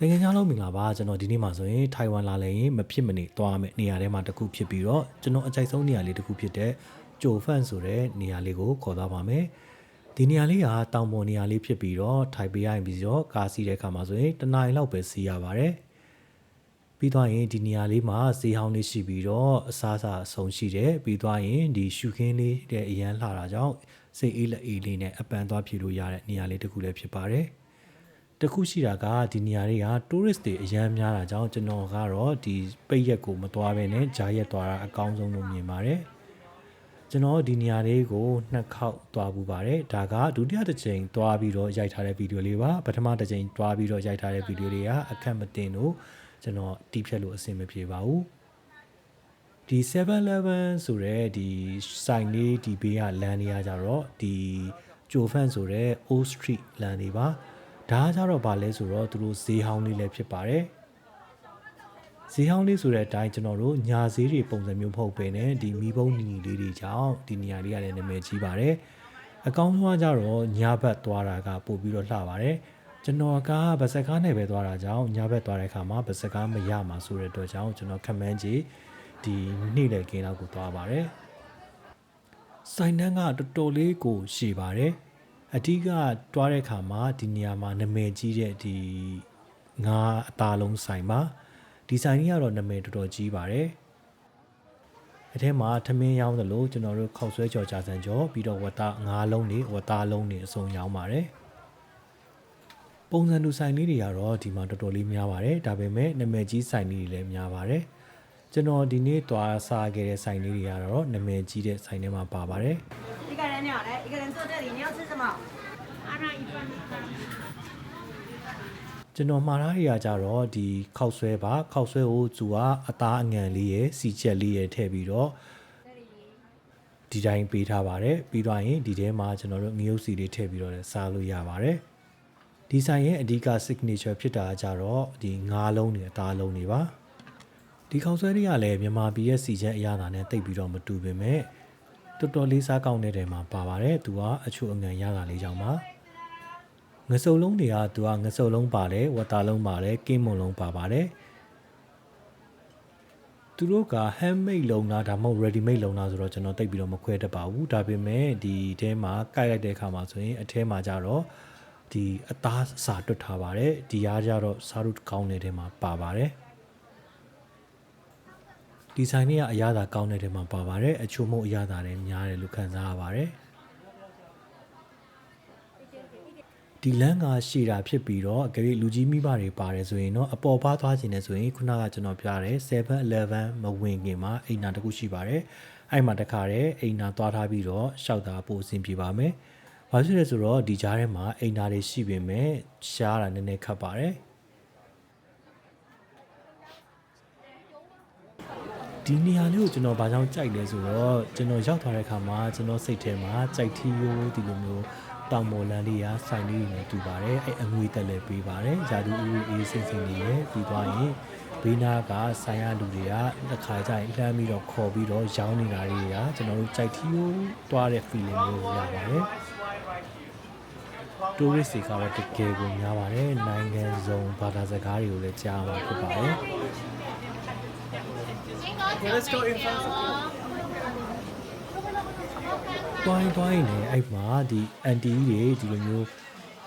နိုင်ငံခြားလုံးမင်္ဂလာပါကျွန်တော်ဒီနေ့မှာဆိုရင်ထိုင်ဝမ်လာလဲရင်မဖြစ်မနေသွားမယ်နေရာထဲမှာတစ်ခုဖြစ်ပြီးတော့ကျွန်တော်အကြိုက်ဆုံးနေရာလေးတစ်ခုဖြစ်တဲ့ဂျိုဖန်ဆိုတဲ့နေရာလေးကိုခေါ်သွားပါမယ်ဒီနေရာလေးကတောင်ပေါ်နေရာလေးဖြစ်ပြီးတော့ထိုင်ပေးရရင်ပြီးတော့ကားစီးတဲ့အခါမှာဆိုရင်တနင်္လာရီလောက်ပဲစီးရပါတယ်ပြီးသွားရင်ဒီနေရာလေးမှာဈေးဟောင်းလေးရှိပြီးတော့အစားအစာအဆုံးရှိတယ်ပြီးသွားရင်ဒီရှုခင်းလေးတဲ့အရန်လှတာကြောင့်စိတ်အေးလက်အေးလေးနဲ့အပန်သွားဖြေလို့ရတဲ့နေရာလေးတစ်ခုလည်းဖြစ်ပါတယ် တခုရှိတာကဒီနေရာတွေက tourist တွေအများများတာကြောင့်ကျွန်တော်ကတော့ဒီပိတ်ရက်ကိုမသွားဘဲနဲ့ဂျာရက်သွားတာအကောင်းဆုံးလို့မြင်ပါတယ်ကျွန်တော်ဒီနေရာလေးကိုနှစ်ခေါက်သွားပူပါတယ်ဒါကဒုတိယတစ်ချိန်သွားပြီးတော့ရိုက်ထားတဲ့ဗီဒီယိုလေးပါပထမတစ်ချိန်သွားပြီးတော့ရိုက်ထားတဲ့ဗီဒီယိုလေးကအခက်မတင်လို့ကျွန်တော်တီးဖြတ်လို့အဆင်မပြေပါဘူးဒီ 7-Eleven ဆိုတဲ့ဒီဆိုင်လေးဒီဘေးကလမ်းလေးကကြတော့ဒီဂျိုဖန်ဆိုတဲ့ Old Street လမ်းလေးပါ ဒါကကြတော့ဗာလဲဆိုတော့သူတို့ဈေးဟောင်းလေးလည်းဖြစ်ပါတယ်ဈေးဟောင်းလေးဆိုတဲ့အတိုင်းကျွန်တော်တို့ညာဈေးတွေပုံစံမျိုးမဟုတ်ပဲねဒီမီးပုံးနီနီလေးတွေကြောင့်ဒီနေရာလေးကလည်းနာမည်ကြီးပါတယ်အကောင်းဆုံးကကြတော့ညာဘက်သွားတာကပို့ပြီးတော့လှပါတယ်ကျွန်တော်ကဗစကားနဲ့ပဲသွားတာကြောင့်ညာဘက်သွားတဲ့အခါမှာဗစကားမရမှာဆိုတဲ့အတွက်ကြောင့်ကျွန်တော်ခမန်းကြီးဒီနေ့လေကင်းလောက်ကိုသွားပါတယ်ဆိုင်နှန်းကတော်တော်လေးကိုရှည်ပါတယ် အဓိကတွားတဲ့ခါမှာဒီနေရာမှာနာမည်ကြီးတဲ့ဒီငါးအသားလုံးဆိုင်ပါဒီဆိုင်ကြီးကတော့နာမည်တော်တော်ကြီးပါတယ်အထဲမှာထမင်းရောင်းတယ်လို့ကျွန်တော်တို့ခောက်ဆွဲကြော်ကြာစံကြော်ပြီးတော့ဝတ်သားငါးလုံးတွေဝတ်သားလုံးတွေအစုံရောင်းပါတယ်ပုံစံတူဆိုင်လေးတွေကတော့ဒီမှာတော်တော်လေးများပါတယ်ဒါပေမဲ့နာမည်ကြီးဆိုင်လေးတွေလည်းများပါတယ်ကျွန်တော်ဒီနေ့သွားစားခဲ့တဲ့ဆိုင်လေးတွေကတော့နာမည်ကြီးတဲ့ဆိုင်ထဲမှာပါပါတယ် 一个人鸟来，一个人坐这里，你要吃 မအားရဤပန်းကျွန်တော်မှားထားရကြတော့ဒီခောက်ဆွဲပါခောက်ဆွဲကိုသူကအသားအငံလေးရယ်စီချက်လေးရယ်ထည့်ပြီးတော့ဒီတိုင်းပေးထားပါတယ်ပြီးတော့ရင်ဒီထဲမှာကျွန်တော်တို့ငရုတ်စီလေးထည့်ပြီးတော့လည်းစားလို့ရပါတယ်ဒီဆိုင်ရဲ့အဓိက signature ဖြစ်တာကြတော့ဒီငါးလုံးတွေအသားလုံးတွေပါဒီခေါင်းဆွဲတွေကလည်းမြန်မာပြည်ရဲ့စီချက်အရသာနဲ့တိတ်ပြီးတော့မတူပေမဲ့ တော်တော်လေးစားကောင်းတဲ့တဲမှာပါပါတယ်သူကအချို့အငံရတာလေးကြောင့်ပါငစုံလုံးတွေကသူကငစုံလုံးပါတယ်ဝတ်သားလုံးပါတယ်ကင်းမွန်လုံးပါပါတယ်သူတို့က handmade လုံးလားဒါမှမဟုတ် ready made လုံးလားဆိုတော့ကျွန်တော်တိတ်ပြီးတော့မခွဲတတ်ပါဘူးဒါပေမဲ့ဒီအဲမှာကိုက်လိုက်တဲ့အခါမှာဆိုရင်အထဲမှာကြတော့ဒီအသားစာတွတ်ထားပါတယ်ဒီရားကြတော့စားရုကောင်းတဲ့ထဲမှာပါပါတယ် ဒီဆိုင်လေးကအရသာကောင်းတဲ့ထဲမှာပါပါတယ်အချို့မဟုတ်အရသာလည်းများတယ်လို့ခံစားရပါတယ်ဒီလမ်းကရှည်တာဖြစ်ပြီးတော့အကယ်၍လူကြီးမိဘတွေပါတယ်ဆိုရင်တော့အပေါ်ပါသွားခြင်းနဲ့ဆိုရင်ခုနကကျွန်တော်ပြတဲ့ 7-Eleven မဝင်ခင်မှာအိမ်နာတစ်ခုရှိပါတယ်အဲ့မှာတခါတည်းအိမ်နာသွားထားပြီးတော့ရှောက်တာပို့အဆင်ပြေပါမယ်ဘာဖြစ်လဲဆိုတော့ဒီကြားထဲမှာအိမ်နာတွေရှိပေမဲ့ရှားတာနည်းနည်းခက်ပါတယ် ဒီနေရာလေးကိုကျွန်တော်ဘာကြောင့်ကြိုက်လဲဆိုတော့ကျွန်တော်ရောက်သွားတဲ့အခါမှာကျွန်တော်စိတ်ထဲမှာကြိုက်ထီးရိုးဒီလိုမျိုးတောင်ပေါ်လန်းလေးရာဆိုင်လေးတွေနဲ့တူပါတယ်အဲ့အငွေတက်လည်းပေးပါတယ်ယာဒူဦးအေးစင်စင်လေးရဲ့ပြီးသွားရင်ဘေးနာကဆိုင်ရလူတွေကတစ်ခါကျရင်လှမ်းပြီးတော့ခေါ်ပြီးတော့ရောင်းနေတာတွေကကျွန်တော်တို့ကြိုက်ထီးရိုးတွားတဲ့ feeling မျိုးရပါတယ် tourist တွေကတော့တကယ်ကိုများပါတယ်နိုင်ငံစုံဘာသာစကားတွေကိုလည်းကြားမှာဖြစ်ပါတယ် Let's go in front. တွိုင်းတွိုင်းနေအဲ့မှာဒီအန်တီတွေဒီလိုမျိုး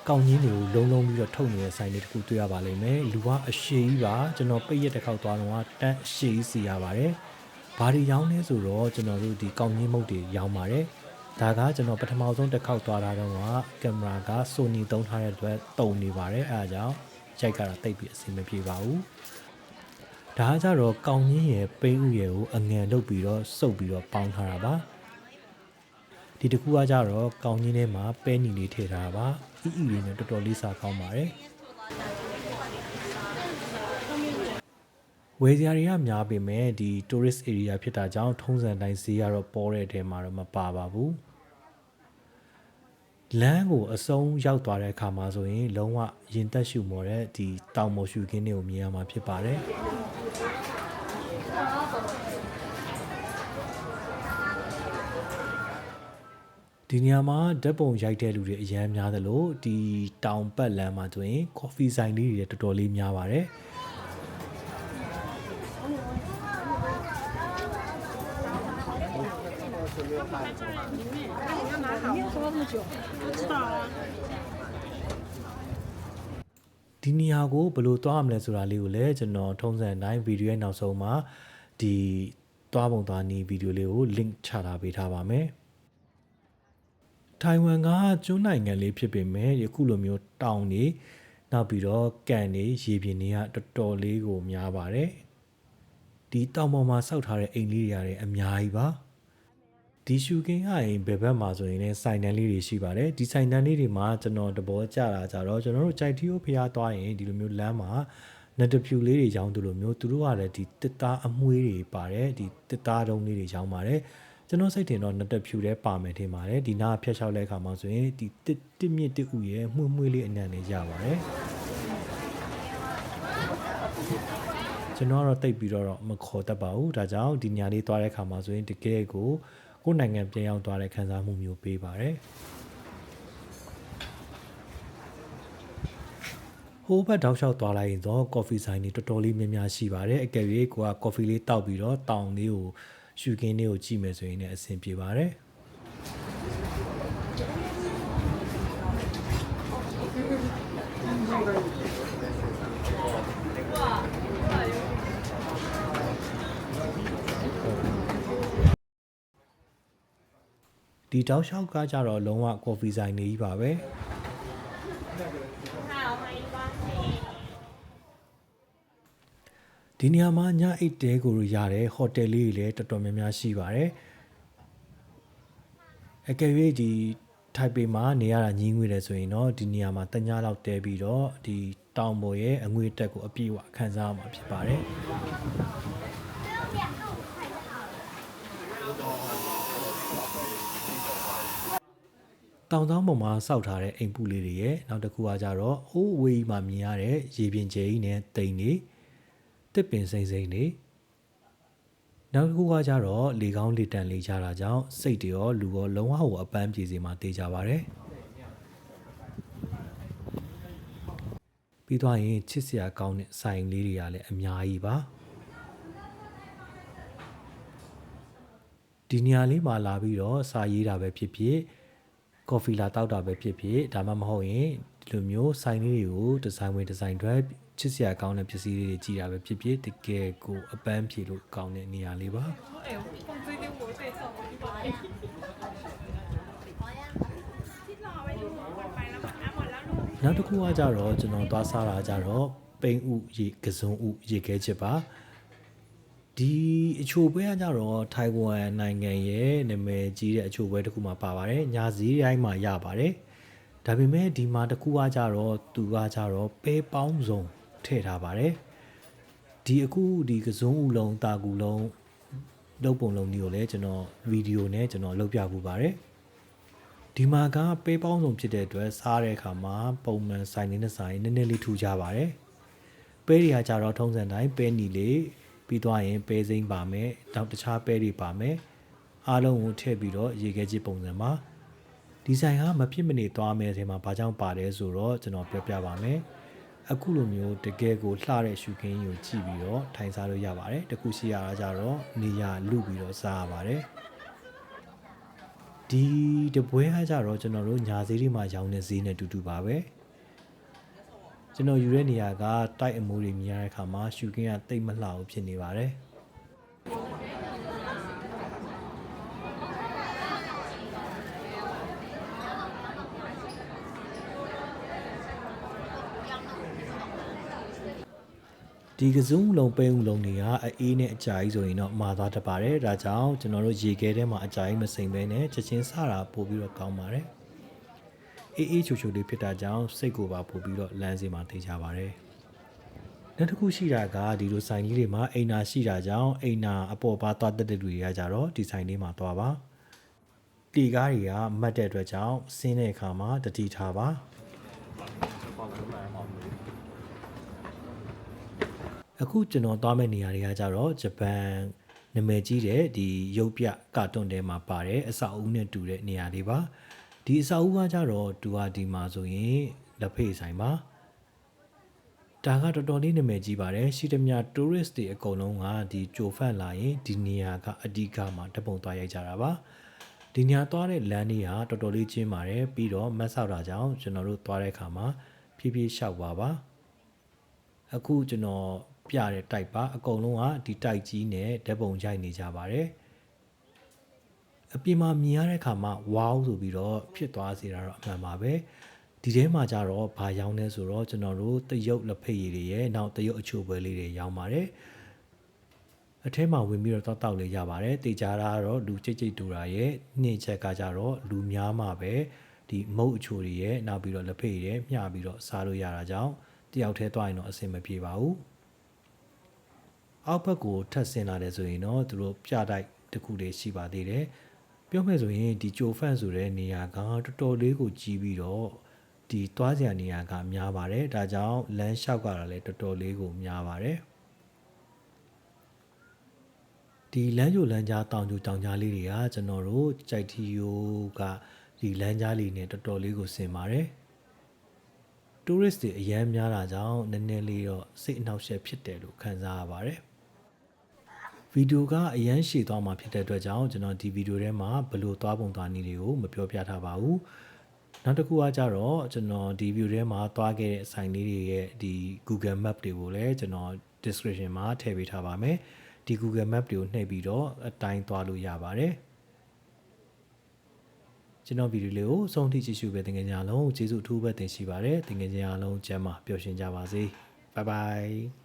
ကောင်းကြီးတွေကိုလုံးလုံးပြီးတော့ထုတ်နေတဲ့ဆိုင်လေးတစ်ခုတွေ့ရပါလိမ့်မယ်လူကအရှိကြီးပါကျွန်တော်ပိတ်ရက်တစ်ခေါက်သွားတော့တန်းအရှိကြီးစီရပါတယ်ဘာတွေရောင်းလဲဆိုတော့ကျွန်တော်တို့ဒီကောင်းကြီးမုတ်တွေရောင်းပါတယ်ဒါကကျွန်တော်ပထမဆုံးတစ်ခေါက်သွားတာတော့ကင်မရာက Sony သုံးထားတဲ့အတွက်တုံနေပါတယ်အဲဒါကြောင့်ရိုက်ကတော့တိတ်ပြီးအဆင်မပြေပါဘူး ဒါကကြတော့ကောင်းကြီးရဲ့ပိန်းဥရဲ့ကိုအငန်လုပ်ပြီးတော့စုပ်ပြီးတော့ပေါင်းထားတာပါဒီတစ်ခုကကြတော့ကောင်းကြီးထဲမှာပဲညီလေးထည့်ထားတာပါအီအီလေးနဲ့တော်တော်လေးစားကောင်းပါတယ်ဝယ်စရာတွေကများပေမဲ့ဒီ tourist area ဖြစ်တာကြောင့်ထုံးစံတိုင်းဈေးကတော့ပေါ်တဲ့အထဲမှာတော့မပါပါဘူးလမ်းကိုအစုံရောက်သွားတဲ့အခါမှာဆိုရင် လုံးဝရင်သက်ရှူမော်တဲ့ဒီတောင်မော်ရှူခင်းတွေကိုမြင်ရမှာဖြစ်ပါတယ် ဒီနေရာမှာဓာတ်ပုံရိုက်တဲ့လူတွေအများများသလိုဒီတောင်ပတ်လမ်းမှာဆိုရင် coffee ဆိုင်လေးတွေတော်တော်လေးများပါတယ်ဒီနေရာကိုဘယ်လိုသွားရမလဲဆိုတာလေးကိုလည်းကျွန်တော်ထုံးစံတိုင်းဗီဒီယိုရဲ့နောက်ဆုံးမှာဒီသွားပုံသွားနည်းဗီဒီယိုလေးကို link ချထားပေးထားပါမယ်။ ထိုင်ဝမ်ကကျွန်းနိုင်ငံလေးဖြစ်ပေမဲ့ယခုလိုမျိုးတောင်တွေနောက်ပြီးတော့ကန်တွေရေပြင်တွေကတော်တော်လေးကိုများပါတယ်ဒီတောင်ပေါ်မှာစောက်ထားတဲ့အိမ်လေးတွေရတယ်အများကြီးပါဒီရှူကင်းကရင်ဘယ်ဘက်မှာဆိုရင်လည်းစိုင်တန်းလေးတွေရှိပါတယ်ဒီစိုင်တန်းလေးတွေမှာကျွန်တော်တဘောကြတာကြတော့ကျွန်တော်တို့ကြိုက်တီယိုဖျားသွားရင်ဒီလိုမျိုးလမ်းမှာနတဖြူလေးတွေရောင်းသူလိုမျိုးသူတို့ကလည်းဒီတစ်သားအမွှေးတွေပါတယ်ဒီတစ်သားတုံးလေးတွေရောင်းပါတယ် ကျွန်တော်စိတ်ထင်တော့နတဖြူလည်းပါမယ်ထင်ပါတယ်ဒီနားဖျက်လျှောက်လဲခါမှာဆိုရင်ဒီတစ်တစ်မြင့်တစ်ဥရဲ့မှုန့်မွှေးလေးအနံ့လေးရပါတယ်ကျွန်တော်ကတော့တိတ်ပြီးတော့မခေါ်တတ်ပါဘူးဒါကြောင့်ဒီညာလေးသွားတဲ့ခါမှာဆိုရင်တကယ်ကိုကိုယ်နိုင်ငံပြန်ရောက်သွားတဲ့ခံစားမှုမျိုးပေးပါတယ်ဟိုဘက်တောက်လျှောက်သွားလိုက်ရင်တော့ကော်ဖီဆိုင်တွေတော်တော်လေးများများရှိပါတယ်အကယ်၍ကိုကကော်ဖီလေးတောက်ပြီးတော့တောင်လေးကို ရှူကင်းလေးကိုကြည့်မယ်ဆိုရင်လည်းအဆင်ပြေပါတယ်ဒီတောက်လျှောက်ကကြတော့လုံးဝကော်ဖီဆိုင်နေကြီးပါပဲ ဒီနေရာမှာညအိတ်တဲကိုရတဲ့ဟိုတယ်လေးတွေလည်းတော်တော်များများရှိပါတယ်အကယ်၍ဒီထိုက်ပေမှာနေရတာညင်းငွေတယ်ဆိုရင်တော့ဒီနေရာမှာတညလောက်တဲပြီးတော့ဒီတောင်ပေါ်ရဲ့အငွေတက်ကိုအပြည့်အဝခံစားရမှာဖြစ်ပါတယ်တောင်တောင်ပေါ်မှာစောက်ထားတဲ့အိမ်ပူလေးတွေရဲ့နောက်တစ်ခုကကြတော့အိုးဝေးမှာမြင်ရတဲ့ရေပြင်ကျဲကြီးနဲ့တိမ်တွေ တစ်ပင်စိမ့်စိမ့်တွေနောက်တစ်ခုကကြတော့လေကောင်းလေတန်လေးကြတာကြောင့်စိတ်တွေရောလူရောလုံးဝဟိုအပန်းပြေစီမှာတေးကြပါတယ်ပြီးသွားရင်ချစ်စရာကောင်းတဲ့ဆိုင်လေးတွေကလည်းအများကြီးပါဒီနေရာလေးမှာလာပြီးတော့စာရေးတာပဲဖြစ်ဖြစ်ကော်ဖီလာတောက်တာပဲဖြစ်ဖြစ်ဒါမှမဟုတ်ရင်ဒီလိုမျိုးဆိုင်လေးတွေကိုဒီဇိုင်းဝင်ဒီဇိုင်းတွေ ချစ်စရာကောင်းတဲ့ပစ္စည်းတွေကြီးတာပဲဖြစ်ဖြစ်တကယ်ကိုအပန်းဖြေလို့ကောင်းတဲ့နေရာလေးပါနောက်တစ်ခုကကြတော့ကျွန်တော်သွားစားတာကြတော့ပိန်ဥရေကစုံဥရေခဲချစ်ပါဒီအချိုပွဲကကြတော့ထိုင်ဝမ်နိုင်ငံရဲ့နာမည်ကြီးတဲ့အချိုပွဲတစ်ခုမှာပါပါတယ်ညာစည်းတိုင်းမှာရပါတယ်ဒါပေမဲ့ဒီမှာတစ်ခုကကြတော့သူကကြတော့ပဲပေါင်းစုံ ထည့်ထားပါတယ်ဒီအခုဒီကစုံဥလုံးတာကူလုံးလုပ်ပုံလုံးမျိုးကိုလည်းကျွန်တော်ဗီဒီယိုနဲ့ကျွန်တော်လုပ်ပြပူပါတယ်ဒီမှာကပဲပေါင်းစုံဖြစ်တဲ့အတွက်စားတဲ့အခါမှာပုံမှန်ဆိုင်နေနဲ့ဆိုင်နည်းနည်းလေးထူကြပါတယ်ပဲတွေကကြတော့ထုံးစံတိုင်းပဲနီလေးပြီးသွားရင်ပဲစိမ့်ပါမယ်နောက်တခြားပဲတွေပါမယ်အားလုံးကိုထည့်ပြီးတော့ရေခဲချစ်ပုံစံပါဒီဆိုင်ကမဖြစ်မနေသွားမယ်ဆိုမှာဘာကြောင့်ပါတယ်ဆိုတော့ကျွန်တော်ပြောပြပါမယ် အခုလိုမျိုးတကယ်ကိုလှတဲ့ရှုခင်းကြီးကိုကြည့်ပြီးတော့ထိုင်စားလို့ရပါတယ်တခုရှိရတာကြတော့နေရလူပြီးတော့စားရပါတယ်ဒီတပွဲကကြတော့ကျွန်တော်တို့ညာဈေးတွေမှာရောင်းတဲ့ဈေးနဲ့တူတူပါပဲကျွန်တော်ယူတဲ့နေရာကတိုက်အမိုးတွေမြင်ရတဲ့အခါမှာရှုခင်းကတိတ်မလှဘူးဖြစ်နေပါတယ် ဒီကစုံလုံးပဲဦးလုံးတွေကအေးနဲ့အကြာကြီးဆိုရင်တော့မာသွားတတ်ပါတယ်ဒါကြောင့်ကျွန်တော်တို့ရေခဲထဲမှာအကြာကြီးမစိမ့်ပဲနဲ့ချက်ချင်းစတာပို့ပြီးတော့ကောင်းပါတယ်အေးအေးချိုချိုလေးဖြစ်တာကြောင့်စိတ်ကိုပါပို့ပြီးတော့လမ်းစီမှာသိကြပါတယ်နောက်တစ်ခုရှိတာကဒီလိုဆိုင်ကြီးတွေမှာအိမ်နာရှိတာကြောင့်အိမ်နာအပေါ်ပါသွားတက်တဲ့လူတွေကကြတော့ဒီဆိုင်လေးမှာသွားပါတီကားတွေကမတ်တဲ့အတွက်ကြောင့်ဆင်းတဲ့အခါမှာတတိထားပါ အခုကျွန်တော်သွားမယ့်နေရာတွေကကြတော့ဂျပန်နာမည်ကြီးတဲ့ဒီရုပ်ပြကာတွန်းထဲမှာပါတဲ့အဆောက်အဦနဲ့တူတဲ့နေရာလေးပါဒီအဆောက်အဦကကြတော့သူကဒီမှာဆိုရင်လက်ဖေးဆိုင်ပါဒါကတော်တော်လေးနာမည်ကြီးပါတယ်ရှိသမျှ tourist တွေအကုန်လုံးကဒီကြိုဖတ်လာရင်ဒီနေရာကအဓိကမှာတပုံသွားရိုက်ကြတာပါဒီနေရာသွားတဲ့လမ်းလေးဟာတော်တော်လေးကျင်းပါတယ်ပြီးတော့မတ်ဆောက်တာကြောင့်ကျွန်တော်တို့သွားတဲ့အခါမှာဖြည်းဖြည်းလျှောက်ပါပါအခုကျွန်တော် ပြတဲ့တိုက်ပါအကုန်လုံးကဒီတိုက်ကြီးနဲ့ဓာတ်ပုံရိုက်နေကြပါတယ်အပြင်မှာမြင်ရတဲ့အခါမှာ wow ဆိုပြီးတော့ဖြစ်သွားစေတာတော့အမှန်ပါပဲဒီထဲမှာကြတော့ဘာရောင်းလဲဆိုတော့ကျွန်တော်တို့တရုတ်လက်ဖက်ရည်တွေရဲ့နောက်တရုတ်အချိုပွဲလေးတွေရောင်းပါတယ်အထဲမှာဝင်ပြီးတော့တောက်တောက်လေးရပါတယ်တေချာတာကတော့လူကြိတ်ကြိတ်တူတာရဲ့နှင်းချက်ကကြတော့လူများမှပဲဒီမုတ်အချိုတွေရဲ့နောက်ပြီးတော့လက်ဖက်ရည်တွေမျှပြီးတော့စားလို့ရတာကြောင့်တယောက်တည်းသွားရင်တော့အဆင်မပြေပါဘူး အောက်ဘက်ကိုထပ်ဆင်းလာတယ်ဆိုရင်တော့သူတို့ပြတိုက်တစ်ခုလေးရှိပါသေးတယ်ပြောမယ်ဆိုရင်ဒီဂျိုဖန့်ဆိုတဲ့နေရာကတော်တော်လေးကိုကြီးပြီးတော့ဒီသွားစရာနေရာကများပါတယ်ဒါကြောင့်လမ်းလျှောက်ကြတာလည်းတော်တော်လေးကိုများပါတယ်ဒီလမ်းကြိုလမ်းကြားတောင်ကြိုတောင်ကြားလေးတွေကကျွန်တော်တို့ကြိုက်တီယိုကဒီလမ်းကြားလေးနဲ့တော်တော်လေးကိုဆင်ပါတယ်။ tourist တွေအများများတာကြောင့်နည်းနည်းလေးတော့စိတ်အနှောက်အယှက်ဖြစ်တယ်လို့ခံစားရပါတယ်။ ဗီဒီယိုကအရန်ရှည်သွားမှာဖြစ်တဲ့အတွက်ကြောင့်ကျွန်တော်ဒီဗီဒီယိုထဲမှာဘယ်လိုသွားပုံသွားနည်းတွေကိုမပြောပြထားပါဘူး။နောက်တစ်ခုကကြတော့ကျွန်တော်ဒီ view ထဲမှာသွားခဲ့တဲ့အဆိုင်လေးတွေရဲ့ဒီ Google Map တွေကိုလည်းကျွန်တော် description မှာထည့်ပေးထားပါမယ်။ဒီ Google Map တွေကိုနှိပ်ပြီးတော့အတိုင်းသွားလို့ရပါတယ်။ကျွန်တော်ဗီဒီယိုလေးကိုဆုံးထိကြည့်ရှုပေးတဲ့ငယ်ညာလုံးကျေးဇူးအထူးပဲတင်ရှိပါတယ်။တင်ငယ်ညာလုံးကျမ်းမှာပျော်ရွှင်ကြပါစေ။ Bye bye